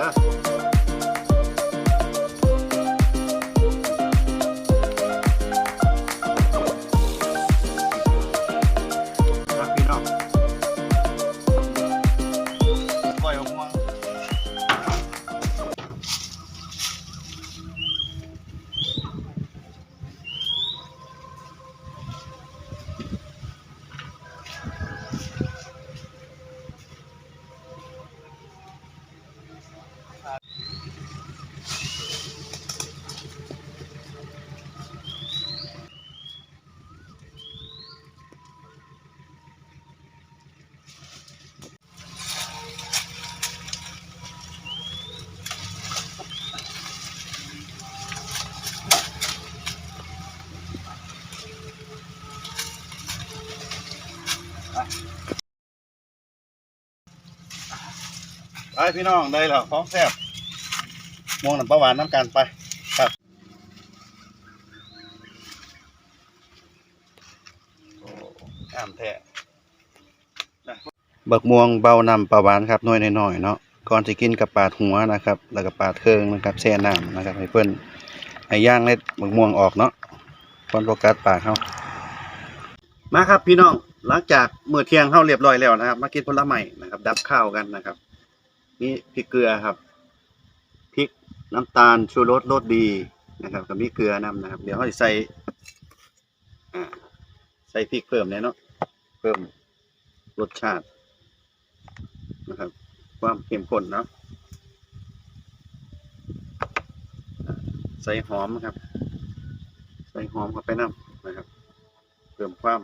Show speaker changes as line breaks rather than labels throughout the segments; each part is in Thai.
ด้ ไปพี่น้องได้แล้วของแซ่บม่วงน้ำปลาหวานน้ำกันไปครับโอ้งามแท้นะบักม่วงเบานำปลาหวานครับน้อยน้อยๆเนาะก่อนจะกินกับปาดหัวนะครับ แล้วก็ปาดเครื่องนะครับแช่น้ำนะครับให้เพิ่อนให้ย่างเล็ดบักม่วงออกเนาะก่อนโฟกัสปากเขามาครับพี่น้องหลังจากมื้อเที่ยงเฮาเรียบร้อยแล้วนะครับ มากินผลไม้นะครับ ดับข้าวกันนะครับ นี่พริกเกลือครับพริกน้ำตาลชูรสรสดีนะครับกับมีเกลือนำนะครับ เดี๋ยวเราจะใส่ใส่พริกเพิ่มเลยเนาะเพิ่มรสชาตินะครับ ความเข้มข้นเนาะใส่หอมครับ ใส่หอมเข้าไปน้ำนะครับ เพิ่มความ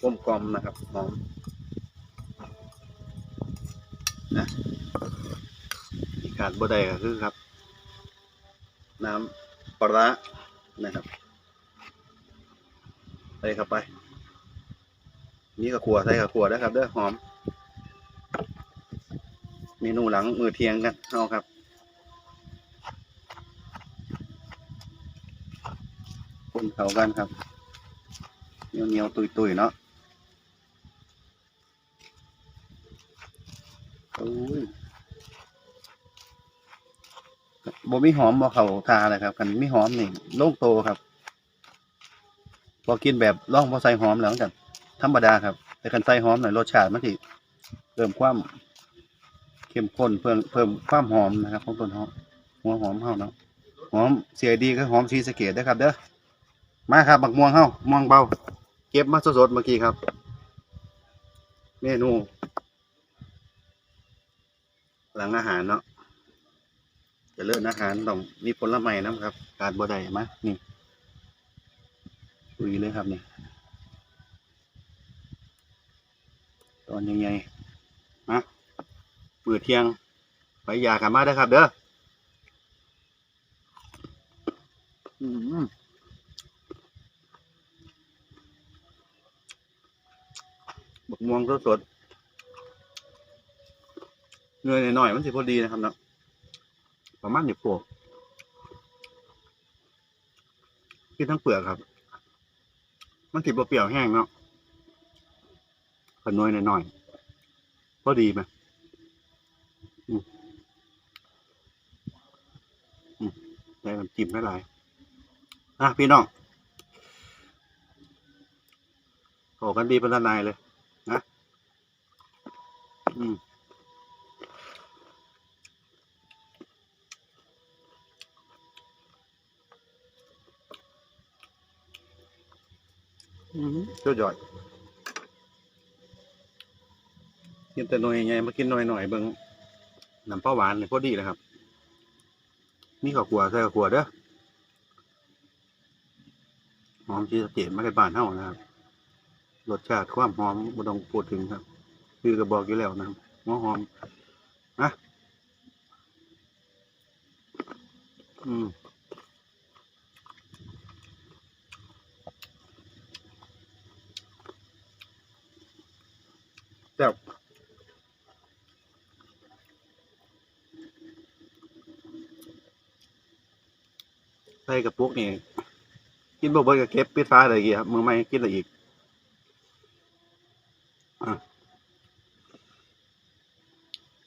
กลมกลอมนะครับหอมนะ ขาดบ่ได้ก็คือครับ น้ำปลานะครับใส่เข้าไป นี่ก็ขัวใส่กับขัวนะครับเด้อหอม เมนูหลังมือเทียงกันเอาครับคนเขากันครับเหนียวเหนียวตุยตุยเนาะโอ้ย บ่มีหอมบ่เขาทาเลยครับคันมีหอมนี่โล่งโตครับพอกินแบบร่องพอใส่หอมแล้วกันธรรมดาครับ แต่คันใส่หอมหน่อยรสชาติมันสิเพิ่มความเข้มข้นเพิ่มเพิ่มความหอมนะครับของต้นหอมหัวหอมเฮาเนาะหอมเสียดีก็หอมสีสเกดนะครับ เด้อมาครับบักม่วงเฮาม่วงเบา เก็บมาสดๆเมื่อกี้ครับ เมนู หลังอาหารเนาะ จะเลิศอาหารต้องมีผลไม้นะครับการบ่ได้มานี่ลุยเลยครับนี่ตอนยังไงมาเปิดเที่ยงไปยากันมาได้ครับ เด้ออืมบักม่วงสดๆเงยหน่อยๆมันสิพอดีนะครับเนาะ ประมาณนี้พวกกินทั้งเปลือกครับ มันติดเปรี้ยวแห้งเนาะขน้อยหน่อยๆพอดีไหมอืมอืมได้น้ำจิ้มไม่หลายอะพี่น้องโอ้กันดีเป็นละนายเลย นะ อืม อืมสุดยอดกินแต่หน่อยไงมากินหน่อยหน่อยเบิ่งน้ำปลาหวานเลยพอดีเลยครับนี่ข้าวขัวใส่ข้าวขัวเด้อหอมชีสะเกตมาในบ้านเฮานะครับรสชาติความหอมบ่ต้องพูดถึงครับ คือก็บอกอยู่แล้วนะครับหัวหอมนะอืม แซ่บ ใส่กระปุกนี่กินบ่เบิดก็เก็บปิดฟ้าเลยอีกครับมือใหม่กินอะไรอีกอ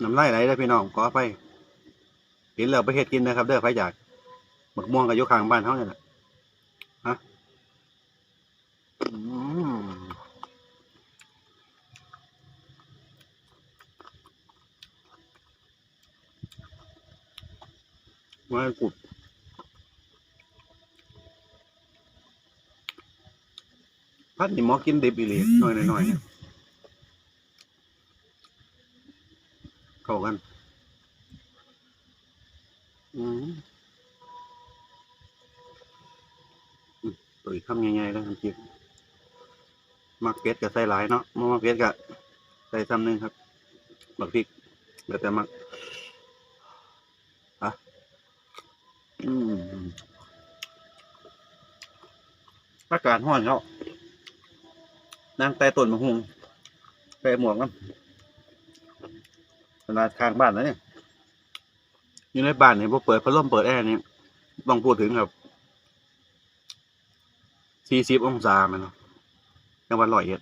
น้ำลายไหลได้พี่น้องขอไปกินแล้วไปเฮ็ดกินนะครับ เด้อใครอยากหมกม่วงกับยกขางบ้านเฮาเนี่ยแหละฮะมว่ากุด พัดนี่หมอกินดิบอีหลีหน่อยหน่อยเนี่ยเข้ากัน อืมตัวอีกคำใหญ่ๆแล้วน้ำจิ้มมักเป็ดกับใส่หลายเนาะมมักเป็ดกับใส่ซ้ำหนึ่งครับบักพริกแล้วแต่มักอะอืมอากาศห้อนเขา นั่งใต้ต้นมะฮุงใส่หมวกกันขนาดข้างบ้านนะเนี่ยอยู่ในบ้านเนี่ยพอเปิดพัดลมเปิดแอร์เนี่ยต้องพูดถึงครับสี่สิบองศาแมันเนาะจังหวัดร้อยเอ็ด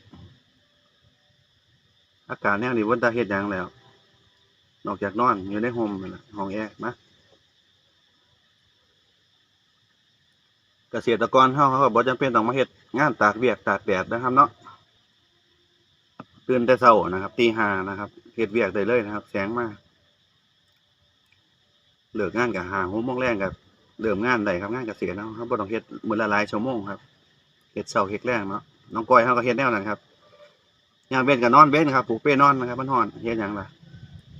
อากาศแนวนี้วันตาเฮ็ดยังแล้ว นอกจากนอนอยู่ในโฮมนั่นะห้องแอร์นะเกษตรกรเฮาเขาก็บ่จำเป็นต้องมาเฮ็ดงานตากเวียกตากแดดนะครับเนาะ ตื่นแต่เช้านะครับตีห้านะครับเฮ็ดเวียกได้เลยนะครับ แสงมาเลิกงานกับหาหกโมงแรงกับเริ่มงานได้ครับงานเกษตรเนาะครับบ่ต้องเฮ็ดมื้อละหลายชั่วโมงครับเฮ็ดเช้าเฮ็ดแรงเนาะน้องก้อยเฮาก็เฮ็ดแนวนั้นครับยามเว้นก็นอนเว้นครับผูกเป้นอนนะครับมันฮ้อนเฮ็ดหยังล่ะ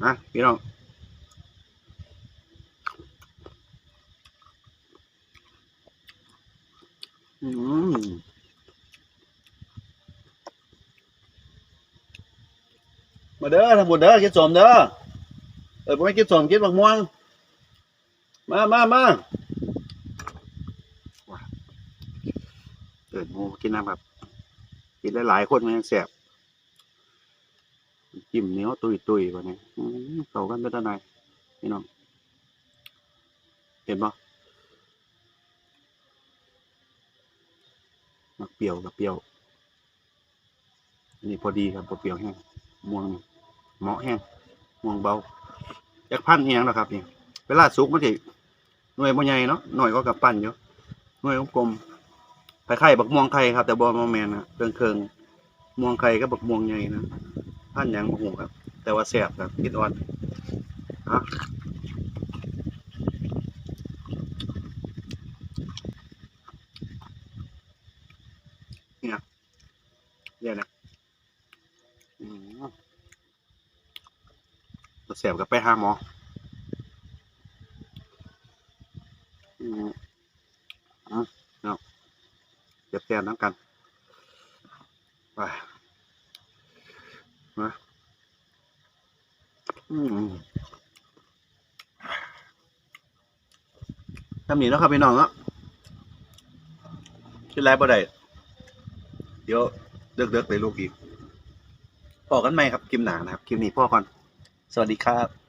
นะพี่น้องอืม มาเด้อทั้งหมดเด้อกินสมเด้อเออบ่แม่กินสมกินบักม่วง มามามาเกิดหมูกินน้ำแบบกินหลายๆคนมันยังแสบจิ้มเนียวตุยตุยๆกว่านี้เขากันเป็นตาไหนพี่น้องเห็นปะมักเปรี้ยวกับเปรี้ยวอันนี้พอดีครับบ่เปรี้ยวแห้ง ม่วงนี่เหมาะแห้งม่วงเบาจากพันเฮียงแล้วครับนี่เวลาสุกมันสิหน่วยบ่ใหญ่เนาะหน่อยก็กับปั้นอยู่หน่วยกลมไข่ไข่บักม่วงไข่ครับ แต่บอมแมนนะเครื่องเครื่องม่วงไข่ก็บบักม่วงใหญ่นะพันหยังบ่ฮู้ครับ แต่ว่าแสบครับคิดอ่อนฮะเนี่ยเนี่ยนะอืม แซ่บกับไปหาหมออืมอะเนาะเก็บแต้มน้ำกันไปมาอืมทำนี้เนาะครับพี่น้องเนาะคิดไรบ่ได้เดี๋ยวเดือกๆไปลูกอีกพอกันไหมครับคลิปหนานะครับคลิปนี้พ่อก่อน สวัสดีครับ